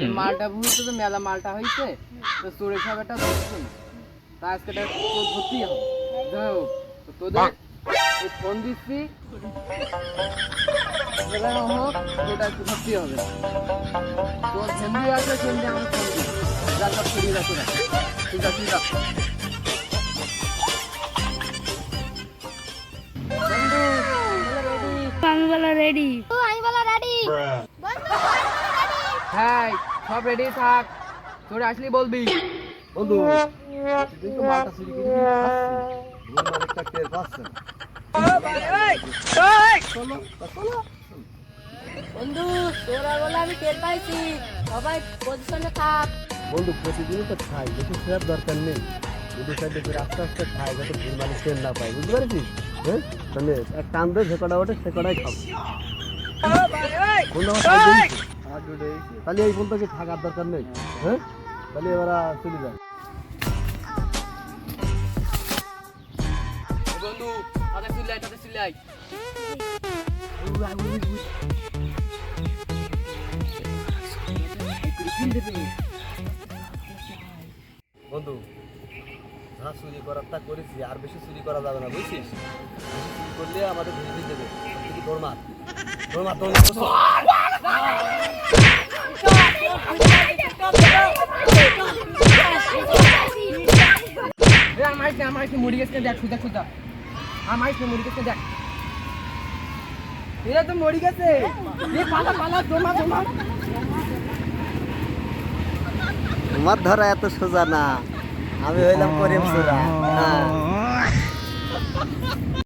এই মালটা ভুলতে তো মেলা মালটা হয়েছে তো চোরে খাবারটা ধরছে না। তা আজকে ধরতেই হবে। যাই হোক তোদের ফোন দিচ্ছি। হোক একটু ধরতেই হবে। তোর ফ্যামিলি আছে ফ্যামিলি আমার ফোন দিই যা সব ঠিক আছে ঠিক আছে। রেডি আমি বলা রেডি হ্যাঁ সব রেডি থাক। তোরে আসলি বলবি। বন্ধু তুই তো মালটা চুরি করে টের পাচ্ছে। বন্ধু তোরা বলে আমি টের পাইছি। সবাই পজিশনে থাক। বন্ধু প্রতিদিনই তো খাই। বেশি দরকার নেই। যদি সাইডে আস্তে আস্তে খাই যাতে ভুল মানুষ না পাই বুঝতে পারছিস? হ্যাঁ? তাহলে এক টান দিয়ে যে কটা ওঠে সে কটাই খাব। তাহলে এই বলতে কি থাকার দরকার নেই? হ্যাঁ? তাহলে এবার চলে যায় বন্ধু তাতে চিল্লাই তাতে চিল্লাই বন্ধু যা চুরি করার তা করেছি আর বেশি চুরি করা যাবে না বুঝছিস? বেশি চুরি করলে আমাদের ধরে দিয়ে দেবে। তুই দৌড় মার দৌড় মার এ আমার মুড়ি গেছে দেখ সুদা সুদা আমার মুড়ি গেছে দেখ। এরা তো মরি গেছে। পালা পালা তোমার ধরা এত সোজা না। আমি হইলাম করিম সুরা হ্যাঁ